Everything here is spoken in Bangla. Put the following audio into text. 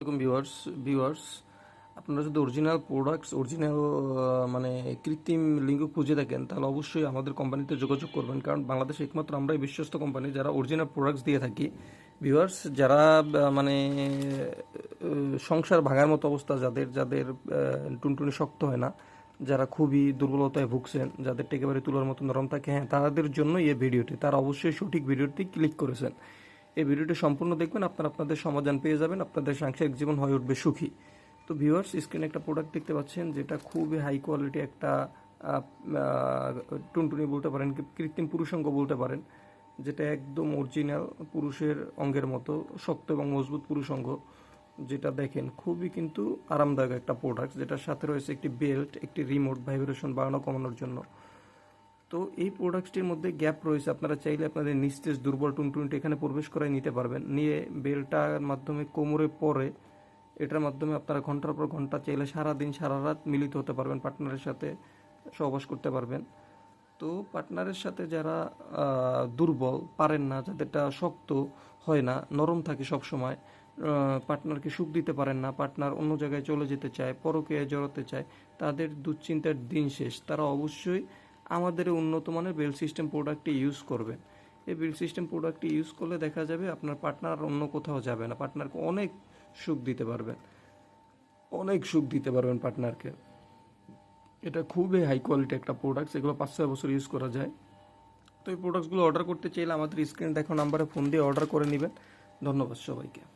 এরকম ভিউয়ার্স ভিউয়ার্স আপনারা যদি অরিজিনাল প্রোডাক্টস অরিজিনাল মানে কৃত্রিম লিঙ্গ খুঁজে থাকেন তাহলে অবশ্যই আমাদের কোম্পানিতে যোগাযোগ করবেন। কারণ বাংলাদেশে একমাত্র আমরাই বিশ্বস্ত কোম্পানি যারা অরিজিনাল প্রোডাক্টস দিয়ে থাকি। ভিউয়ার্স যারা মানে সংসার ভাঙার মতো অবস্থা, যাদের যাদের টুনটুনি শক্ত হয় না, যারা খুবই দুর্বলতায় ভুগছেন যাদের একেবারে তুলার মতো নরম থাকে হ্যাঁ তাদের জন্য এই ভিডিওটি। তারা অবশ্যই সঠিক ভিডিওটি ক্লিক করেছেন। এই ভিডিওটি সম্পূর্ণ দেখবেন, আপনারা আপনাদের সমাধান পেয়ে যাবেন, আপনাদের সাংসারিক জীবন হয়ে উঠবে সুখী। তো ভিউয়ার্স স্ক্রিনে একটা প্রোডাক্ট দেখতে পাচ্ছেন, যেটা খুবই হাই কোয়ালিটি একটা টুনটুনি বলতে পারেন কৃত্রিম পুরুষাঙ্গ বলতে পারেন, যেটা একদম অরিজিনাল পুরুষের অঙ্গের মতো, শক্ত এবং মজবুত পুরুষাঙ্গ, যেটা দেখেন খুবই কিন্তু আরামদায়ক একটা প্রোডাক্ট যেটার সাথে রয়েছে একটি বেল্ট একটি রিমোট ভাইব্রেশন বাড়ানো কমানোর জন্য। তো এই প্রোডাক্টটির মধ্যে গ্যাপ রয়েছে। আপনারা চাইলে আপনাদের নিস্তেজ দুর্বল টুনটুনিটা এখানে প্রবেশ করাই নিতে পারবেন। নিয়ে বেলটার মাধ্যমে কোমরে পরে এটার মাধ্যমে আপনারা ঘণ্টার পর ঘণ্টা চাইলে সারা দিন সারা রাত মিলিত হতে পারবেন পার্টনারের সাথে সহবাস করতে পারবেন। তো পার্টনারের সাথে যারা দুর্বল, পারেন না, যাদেরটা শক্ত হয় না, নরম থাকে সব সময় পার্টনারকে সুখ দিতে পারেন না পার্টনার অন্য জায়গায় চলে যেতে চায় পরকে জড়াতে চায়, তাদের দুশ্চিন্তার দিন শেষ। তারা অবশ্যই আমাদের উন্নত মানের বেল সিস্টেম প্রোডাক্টটি ইউজ করবেন। এই বেল সিস্টেম প্রোডাক্টটি ইউজ করলে দেখা যাবে আপনার পার্টনার অন্য কোথাও যাবে না। পার্টনারকে অনেক সুখ দিতে পারবেন। অনেক সুখ দিতে পারবেন পার্টনারকে এটা খুবই হাই কোয়ালিটি একটা প্রোডাক্ট এগুলো পাঁচ ছয় বছর ইউজ করা যায়। তো এই প্রোডাক্টসগুলো অর্ডার করতে চাইলে আমাদের স্ক্রিনে দেখো নাম্বারে ফোন দিয়ে অর্ডার করে নেবেন। ধন্যবাদ সবাইকে।